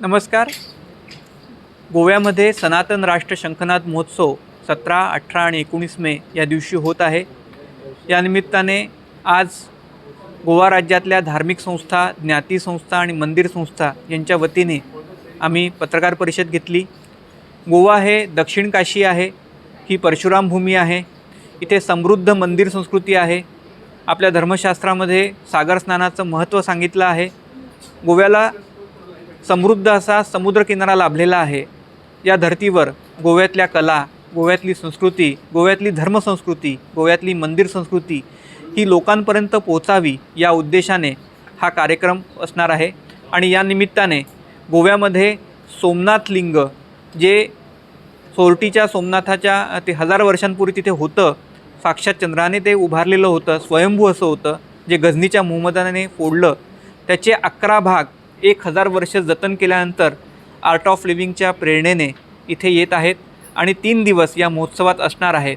नमस्कार. गोव्यामध्ये सनातन राष्ट्र शंखनाद महोत्सव सतरा अठरा आणि एकोणीस मे या दिवशी होत आहे. या निमित्ताने आज गोवा राज्यातल्या धार्मिक संस्था ज्ञाती संस्था आणि मंदिर संस्था यांच्या वतीने आम्ही पत्रकार परिषद घेतली. गोवा हे दक्षिण काशी आहे ही परशुराम भूमी आहे इथे समृद्ध मंदिर संस्कृती आहे. आपल्या धर्मशास्त्रामध्ये सागर स्नानाचं महत्त्व सांगितलं आहे. गोव्याला समृद्ध असा समुद्रकिनारा लाभलेला आहे. या धर्तीवर गोव्यातल्या कला गोव्यातली संस्कृती गोव्यातली धर्मसंस्कृती गोव्यातली मंदिर संस्कृती ही लोकांपर्यंत पोचावी या उद्देशाने हा कार्यक्रम असणार आहे. आणि या निमित्ताने गोव्यामध्ये सोमनाथ लिंग जे सोरटीच्या सोमनाथाच्या ते हजार वर्षांपूर्वी तिथे होतं साक्षात चंद्राने ते उभारलेलं होतं स्वयंभू असं होतं जे गझनीच्या मोहम्मदाने फोडलं त्याचे अकरा भाग एक हजार वर्ष जतन केल्यानंतर आर्ट ऑफ लिव्हिंगच्या प्रेरणेने इथे येत आहेत आणि तीन दिवस या महोत्सवात असणार आहेत.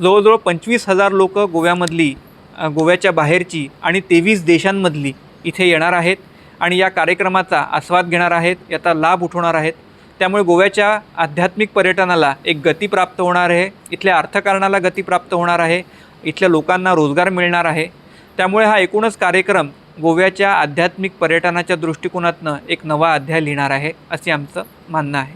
जवळजवळ पंचवीस हजार लोक गोव्यामधली गोव्याच्या बाहेरची आणि तेवीस देशांमधली इथे येणार आहेत आणि या कार्यक्रमाचा आस्वाद घेणार आहेत याचा लाभ उठवणार आहेत. त्यामुळे गोव्याच्या आध्यात्मिक पर्यटनाला एक गती प्राप्त होणार आहे इथल्या अर्थकारणाला गती प्राप्त होणार आहे इथल्या लोकांना रोजगार मिळणार आहे. त्यामुळे हा एकूणच कार्यक्रम गोव्याच्या आध्यात्मिक पर्यटनाच्या दृष्टिकोनातनं एक नवा अध्याय लिहिणार आहे असे आमचं मानणं आहे.